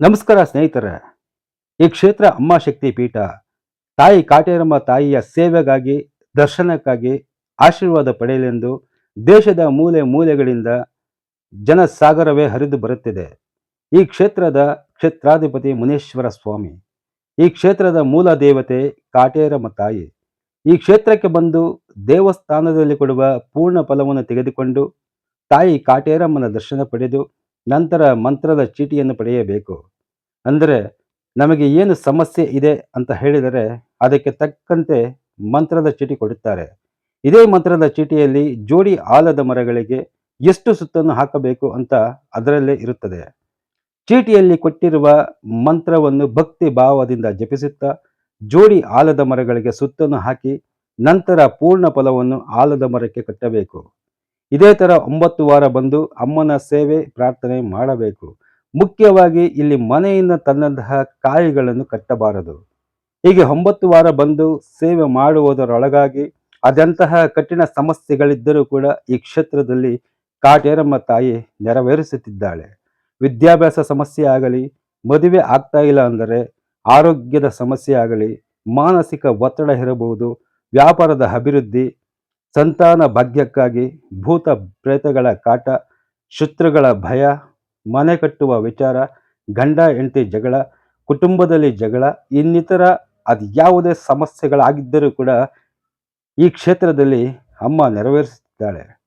ನಮಸ್ಕಾರ ಸ್ನೇಹಿತರೆ. ಈ ಕ್ಷೇತ್ರ ಅಮ್ಮ ಶಕ್ತಿ ಪೀಠ, ತಾಯಿ ಕಾಟೇರಮ್ಮ ತಾಯಿಯ ಸೇವೆಗಾಗಿ, ದರ್ಶನಕ್ಕಾಗಿ ಆಶೀರ್ವಾದ ಪಡೆಯಲೆಂದು ದೇಶದ ಮೂಲೆ ಮೂಲೆಗಳಿಂದ ಜನಸಾಗರವೇ ಹರಿದು ಬರುತ್ತಿದೆ. ಈ ಕ್ಷೇತ್ರದ ಕ್ಷೇತ್ರಾಧಿಪತಿ ಮುನೇಶ್ವರ ಸ್ವಾಮಿ, ಈ ಕ್ಷೇತ್ರದ ಮೂಲ ದೇವತೆ ಕಾಟೇರಮ್ಮ ತಾಯಿ. ಈ ಕ್ಷೇತ್ರಕ್ಕೆ ಬಂದು ದೇವಸ್ಥಾನದಲ್ಲಿ ಕೊಡುವ ಪೂರ್ಣ ಫಲವನ್ನು ತೆಗೆದುಕೊಂಡು ತಾಯಿ ಕಾಟೇರಮ್ಮನ ದರ್ಶನ ಪಡೆದು ನಂತರ ಮಂತ್ರದ ಚೀಟಿಯನ್ನು ಪಡೆಯಬೇಕು. ಅಂದರೆ ನಮಗೆ ಏನು ಸಮಸ್ಯೆ ಇದೆ ಅಂತ ಹೇಳಿದರೆ ಅದಕ್ಕೆ ತಕ್ಕಂತೆ ಮಂತ್ರದ ಚೀಟಿ ಕೊಡುತ್ತಾರೆ. ಇದೇ ಮಂತ್ರದ ಚೀಟಿಯಲ್ಲಿ ಜೋಡಿ ಆಲದ ಮರಗಳಿಗೆ ಎಷ್ಟು ಸುತ್ತನ್ನು ಹಾಕಬೇಕು ಅಂತ ಅದರಲ್ಲೇ ಇರುತ್ತದೆ. ಚೀಟಿಯಲ್ಲಿ ಕೊಟ್ಟಿರುವ ಮಂತ್ರವನ್ನು ಭಕ್ತಿ ಭಾವದಿಂದ ಜಪಿಸುತ್ತಾ ಜೋಡಿ ಆಲದ ಮರಗಳಿಗೆ ಸುತ್ತನ್ನು ಹಾಕಿ ನಂತರ ಪೂರ್ಣ ಫಲವನ್ನು ಆಲದ ಮರಕ್ಕೆ ಕಟ್ಟಬೇಕು. ಇದೇ ಥರ ಒಂಬತ್ತು ವಾರ ಬಂದು ಅಮ್ಮನ ಸೇವೆ ಪ್ರಾರ್ಥನೆ ಮಾಡಬೇಕು. ಮುಖ್ಯವಾಗಿ ಇಲ್ಲಿ ಮನೆಯಿಂದ ತನ್ನಂತಹ ಕಾಯಿಗಳನ್ನು ಕಟ್ಟಬಾರದು. ಹೀಗೆ ಒಂಬತ್ತು ವಾರ ಬಂದು ಸೇವೆ ಮಾಡುವುದರೊಳಗಾಗಿ ಅದಂತಹ ಕಠಿಣ ಸಮಸ್ಯೆಗಳಿದ್ದರೂ ಕೂಡ ಈ ಕ್ಷೇತ್ರದಲ್ಲಿ ಕಾಟೇರಮ್ಮ ತಾಯಿ ನೆರವೇರಿಸುತ್ತಿದ್ದಾಳೆ. ವಿದ್ಯಾಭ್ಯಾಸ ಸಮಸ್ಯೆ ಆಗಲಿ, ಮದುವೆ ಆಗ್ತಾ ಇಲ್ಲ ಅಂದರೆ ಆರೋಗ್ಯದ ಸಮಸ್ಯೆ ಆಗಲಿ, ಮಾನಸಿಕ ಒತ್ತಡ ಇರಬಹುದು, ವ್ಯಾಪಾರದ ಅಭಿವೃದ್ಧಿ ಸಂತಾನ ಭಾಗ್ಯಕ್ಕಾಗಿ ಭೂತ ಪ್ರೇತಗಳ ಕಾಟ, ಶತ್ರುಗಳ ಭಯ, ಮನೆ ಕಟ್ಟುವ ವಿಚಾರ, ಗಂಡ, ಹೆಂಡತಿ ಜಗಳ, ಕುಟುಂಬದಲ್ಲಿ ಜಗಳ, ಇನ್ನಿತರ ಅದು ಯಾವುದೇ ಸಮಸ್ಯೆಗಳಾಗಿದ್ದರೂ ಕೂಡ ಈ ಕ್ಷೇತ್ರದಲ್ಲಿ ಅಮ್ಮ ನೆರವೇರಿಸುತ್ತಿದ್ದಾಳೆ.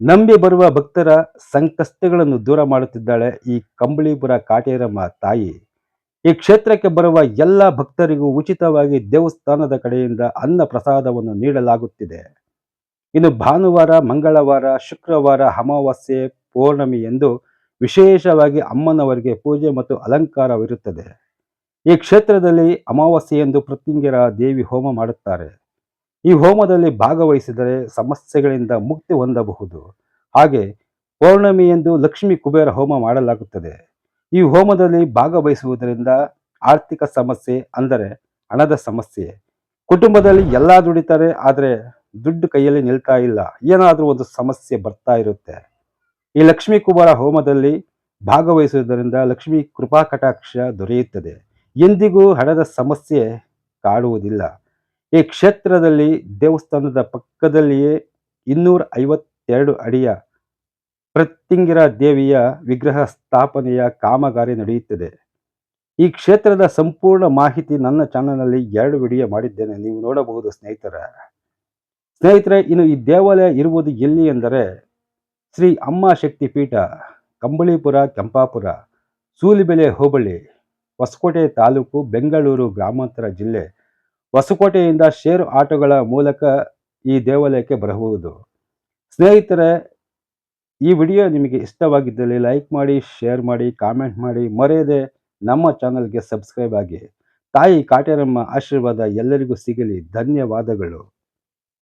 ನಂಬಿ ಬರುವ ಭಕ್ತರ ಸಂಕಷ್ಟಗಳನ್ನು ದೂರ ಮಾಡುತ್ತಿದ್ದಾಳೆ ಈ ಕಂಬಳಿಪುರ ಕಾಟೇರಮ್ಮ ತಾಯಿ. ಈ ಕ್ಷೇತ್ರಕ್ಕೆ ಬರುವ ಎಲ್ಲ ಭಕ್ತರಿಗೂ ಉಚಿತವಾಗಿ ದೇವಸ್ಥಾನದ ಕಡೆಯಿಂದ ಅನ್ನ ಪ್ರಸಾದವನ್ನು ನೀಡಲಾಗುತ್ತಿದೆ. ಇನ್ನು ಭಾನುವಾರ, ಮಂಗಳವಾರ, ಶುಕ್ರವಾರ, ಅಮಾವಾಸ್ಯೆ, ಪೌರ್ಣಮಿ ಎಂದು ವಿಶೇಷವಾಗಿ ಅಮ್ಮನವರಿಗೆ ಪೂಜೆ ಮತ್ತು ಅಲಂಕಾರವಿರುತ್ತದೆ. ಈ ಕ್ಷೇತ್ರದಲ್ಲಿ ಅಮಾವಾಸ್ಯೆಯೆಂದು ಪ್ರತ್ಯಂಗಿರ ದೇವಿ ಹೋಮ ಮಾಡುತ್ತಾರೆ. ಈ ಹೋಮದಲ್ಲಿ ಭಾಗವಹಿಸಿದರೆ ಸಮಸ್ಯೆಗಳಿಂದ ಮುಕ್ತಿ ಹೊಂದಬಹುದು. ಹಾಗೆ ಪೌರ್ಣಮಿಯೆಂದು ಲಕ್ಷ್ಮಿ ಕುಬೇರ ಹೋಮ ಮಾಡಲಾಗುತ್ತದೆ. ಈ ಹೋಮದಲ್ಲಿ ಭಾಗವಹಿಸುವುದರಿಂದ ಆರ್ಥಿಕ ಸಮಸ್ಯೆ ಅಂದರೆ ಹಣದ ಸಮಸ್ಯೆ. ಕುಟುಂಬದಲ್ಲಿ ಎಲ್ಲ ದುಡಿತಾರೆ, ಆದರೆ ದುಡ್ಡು ಕೈಯಲ್ಲಿ ನಿಲ್ತಾ ಇಲ್ಲ. ಏನಾದರೂ ಒಂದು ಸಮಸ್ಯೆ ಬರ್ತಾ ಇರುತ್ತೆ. ಈ ಲಕ್ಷ್ಮೀ ಕುಮಾರ ಹೋಮದಲ್ಲಿ ಭಾಗವಹಿಸುವುದರಿಂದ ಲಕ್ಷ್ಮೀ ಕೃಪಾ ಕಟಾಕ್ಷ ದೊರೆಯುತ್ತದೆ. ಎಂದಿಗೂ ಹಣದ ಸಮಸ್ಯೆ ಕಾಡುವುದಿಲ್ಲ. ಈ ಕ್ಷೇತ್ರದಲ್ಲಿ ದೇವಸ್ಥಾನದ ಪಕ್ಕದಲ್ಲಿಯೇ ಇನ್ನೂರ ಐವತ್ತೆರಡು ಅಡಿಯ ಪ್ರತ್ಯಂಗಿರ ದೇವಿಯ ವಿಗ್ರಹ ಸ್ಥಾಪನೆಯ ಕಾಮಗಾರಿ ನಡೆಯುತ್ತದೆ. ಈ ಕ್ಷೇತ್ರದ ಸಂಪೂರ್ಣ ಮಾಹಿತಿ ನನ್ನ ಚಾನಲ್ನಲ್ಲಿ ಎರಡು ವಿಡಿಯೋ ಮಾಡಿದ್ದೇನೆ. ನೀವು ನೋಡಬಹುದು ಸ್ನೇಹಿತರ. ಸ್ನೇಹಿತರೆ, ಇನ್ನು ಈ ದೇವಾಲಯ ಇರುವುದು ಎಲ್ಲಿ ಎಂದರೆ ಶ್ರೀ ಅಮ್ಮ ಶಕ್ತಿ ಪೀಠ ಕಂಬಳಿಪುರ, ಕೆಂಪಾಪುರ, ಸೂಲಿಬೆಲೆ ಹೋಬಳಿ, ಹೊಸಕೋಟೆ ತಾಲೂಕು, ಬೆಂಗಳೂರು ಗ್ರಾಮಾಂತರ ಜಿಲ್ಲೆ. ಹೊಸಕೋಟೆಯಿಂದ ಷೇರು ಆಟೋಗಳ ಮೂಲಕ ಈ ದೇವಾಲಯಕ್ಕೆ ಬರಬಹುದು. ಸ್ನೇಹಿತರೆ, ಈ ವಿಡಿಯೋ ನಿಮಗೆ ಇಷ್ಟವಾಗಿದ್ದಲ್ಲಿ ಲೈಕ್ ಮಾಡಿ, ಶೇರ್ ಮಾಡಿ, ಕಾಮೆಂಟ್ ಮಾಡಿ. ಮರೆಯದೆ ನಮ್ಮ ಚಾನಲ್ಗೆ ಸಬ್ಸ್ಕ್ರೈಬ್ ಆಗಿ. ತಾಯಿ ಕಾಟೇರಮ್ಮ ಆಶೀರ್ವಾದ ಎಲ್ಲರಿಗೂ ಸಿಗಲಿ. ಧನ್ಯವಾದಗಳು.